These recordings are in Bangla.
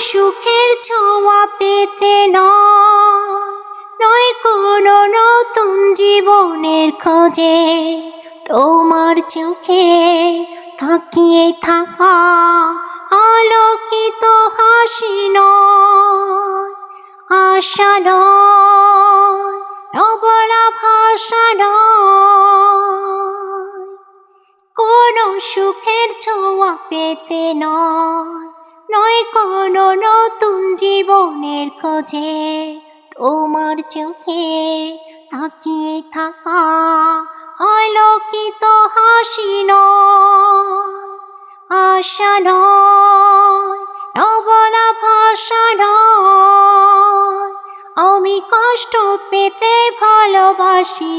সুখের ছোঁয়া পেতে নয়। কোনো নতুন জীবনের খোঁজে। তোমার চোখে থাকিয়ে থাকা আলোকিত হাসি নয়। আশা নয় নবলা ভাষা নয়। কোনো সুখের ছোঁয়া পেতে নয়। নয় কোনো নতুন জীবনের খোঁজে। তোমার চোখে তাকিয়ে থাকা আলোকিত হাসি আশা নবলা নয়। আমি কষ্ট পেতে ভালোবাসি,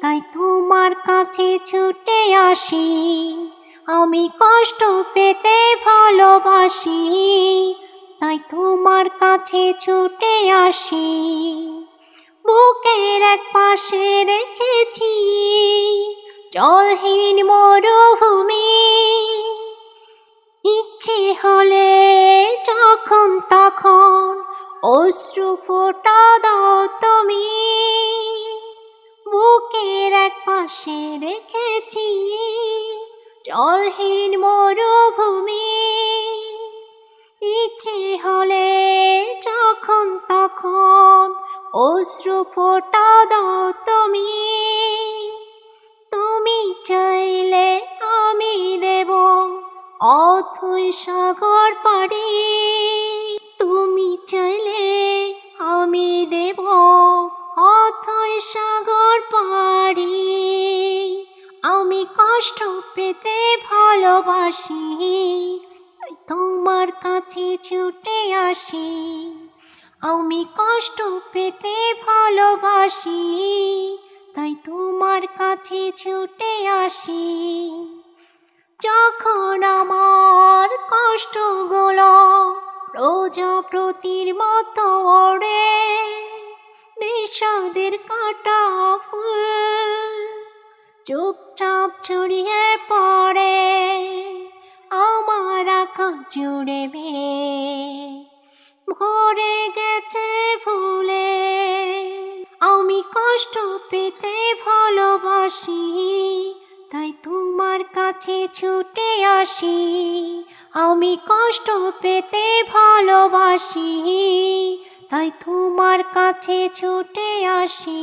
তাই তোমার কাছে ছুটে আসি। আমি কষ্ট পেতে ভালোবাসি, তাই তোমার কাছে ছুটে আসি। বুকের এক পাশে রেখেছি জলহীন মরুভূমি। ইচ্ছে হলে যখন তখন অশ্রু ফোটা দাও তুমি। বুকের এক পাশে রেখেছি জলহীন মরুভূমি। ইচ্ছে হলে যখন তখন অশ্রু ফোটা দাও তুমি। তুমি চাইলে আমি দেব অথই সাগর কষ্ট পেতে ভালোবাসি তোমার কাছে ছুটে আসি। আমি কষ্ট পেতে ভালোবাসি, তাই তোমার কাছে ছুটে আসি। যখন আমার কষ্টগুলো প্রজাপতির মতো ওড়ে, বিষাদের কাটা ফুল চুপচাপ ছড়িয়ে পড়ে, আমার আকাশ জুড়ে ভরে গেছে ফুলে, আমি কষ্ট পেতে ভালোবাসি, তাই তোমার কাছে ছুটে আসি। আমি কষ্ট পেতে ভালোবাসি, তাই তোমার কাছে ছুটে আসি।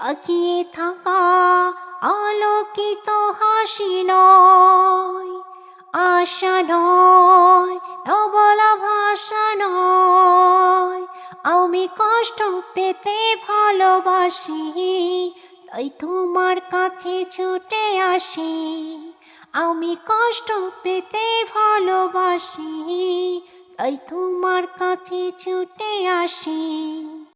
তাকিয়ে থাকা আলোকিত হাসি নয়। আশা নয়, নবলা ভাষা নয়। আমি কষ্ট পেতে ভালোবাসি, তাই তোমার কাছে ছুটে আসি। আমি কষ্ট পেতে ভালোবাসি, তাই তোমার কাছে ছুটে আসি।